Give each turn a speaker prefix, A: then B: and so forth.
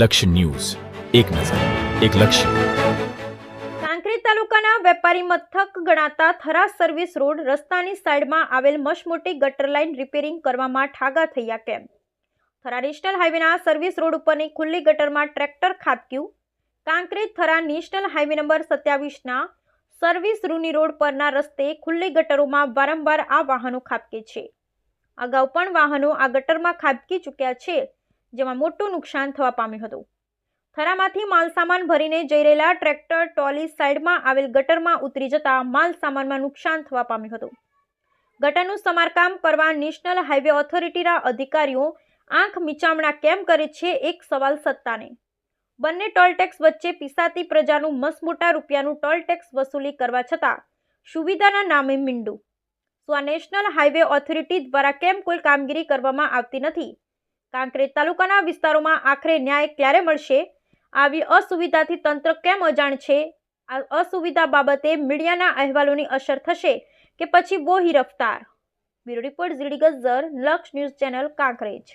A: લક્ષ્ય ન્યૂઝ. એક નજર, એક લક્ષ્ય.
B: કાંકરેજ તાલુકાના વેપારી મથક ગણાતા થરા સર્વિસ રોડ રસ્તાની સાઈડમાં આવેલ મશમોટી ગટર લાઇન રિપેરિંગ કરવામાં ઠાગા થયા કેમ? થરા નેશનલ હાઈવેના સર્વિસ રોડ ઉપરની ખુલ્લી ગટરમાં tractor ખાબક્યું. Kankrej Thara national highway number સત્યાવીસના service રૂની રોડ પરના રસ્તે ખુલ્લી ગટરોમાં વારંવાર આ વાહનો ખાબકે છે. અગાઉ પણ વાહનો આ ગટરમાં ખાબકી ચૂક્યા છે. જેમાં મોટું નુકસાન થવા પામ્યું હતું. થરામાંથી માલસામાન ભરીને જઈ રહેલા ટ્રેક્ટર, ટ્રોલી સાઈડમાં આવેલ ગટરમાં ઉતરી જતા માલસામાનમાં નુકસાન થવા પામ્યું હતું. ગટરનું સમારકામ કરવા નેશનલ હાઈવે ઓથોરિટીના અધિકારીઓ આંખ મિચામણા કેમ કરે છે એક સવાલ સત્તાને. બંને ટોલટેક્સ વચ્ચે પીસાતી પ્રજાનું મસમોટા રૂપિયાનું ટોલટેક્સ વસૂલી કરવા છતાં સુવિધાના નામે મીંડું. સો આ નેશનલ હાઈવે ઓથોરિટી દ્વારા કેમ કોઈ કામગીરી કરવામાં આવતી નથી? કાંકરેજ તાલુકાના વિસ્તારોમાં આખરે ન્યાય ક્યારે મળશે? આવી અસુવિધાથી તંત્ર કેમ અજાણ છે? આ અસુવિધા બાબતે મીડિયાના અહેવાલોની અસર થશે કે પછી વોહી રફતાર બ્યુરો રિપોર્ટ ઝીડી ગઝ્ઝર લક્ષ ન્યૂઝ ચેનલ, કાંકરેજ.